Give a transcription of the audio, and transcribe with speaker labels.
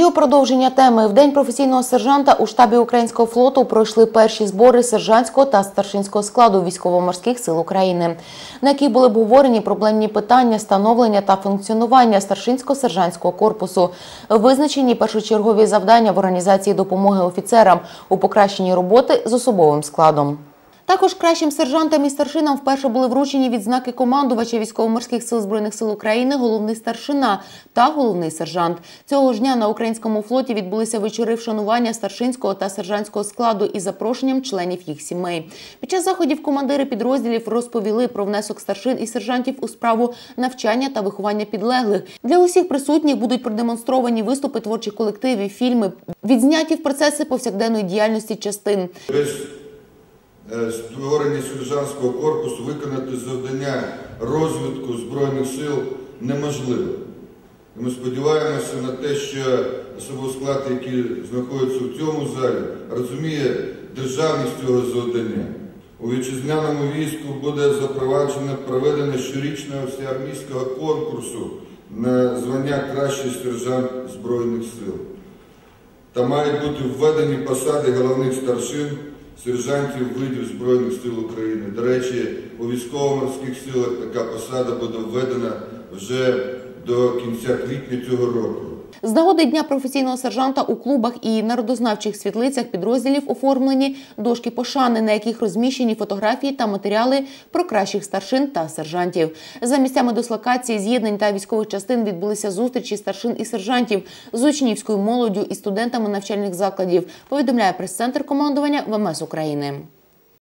Speaker 1: І у продовження теми. В день професійного сержанта у штабі українського флоту пройшли перші збори сержантського та старшинського складу військово-морських сил України, на яких були обговорені проблемні питання становлення та функціонування старшинсько-сержантського корпусу, визначені першочергові завдання в організації допомоги офіцерам у покращенні роботи з особовим складом. Також кращим сержантам і старшинам вперше були вручені відзнаки командувача військово-морських сил збройних сил України, головний старшина та головний сержант. Цього ж дня на українському флоті відбулися вечори вшанування старшинського та сержантського складу із запрошенням членів їх сімей. Під час заходів командири підрозділів розповіли про внесок старшин і сержантів у справу навчання та виховання підлеглих. Для усіх присутніх будуть продемонстровані виступи творчих колективів, фільми, відзняті в процеси повсякденної діяльності частин.
Speaker 2: Е, створення сержантського корпусу виконати завдання розвитку Збройних сил неможливо. І ми сподіваємося на те, що особовий склад, який знаходиться в цьому залі, розуміє державність цього завдання. У вітчизняному війську буде запроваджено проведення щорічного всеармійського конкурсу на звання кращий сержант Збройних сил та мають бути введені посади головних старшин, сержантів видів Збройних сил України. До речі, у військово-морських силах така посада буде введена вже до кінця квітня цього року.
Speaker 1: З нагоди дня професійного сержанта у клубах і народознавчих світлицях підрозділів оформлені дошки пошани, на яких розміщені фотографії та матеріали про кращих старшин та сержантів. За місцями дислокації з'єднань та військових частин відбулися зустрічі старшин і сержантів з учнівською молоддю і студентами навчальних закладів. Повідомляє прес-центр командування ВМС України.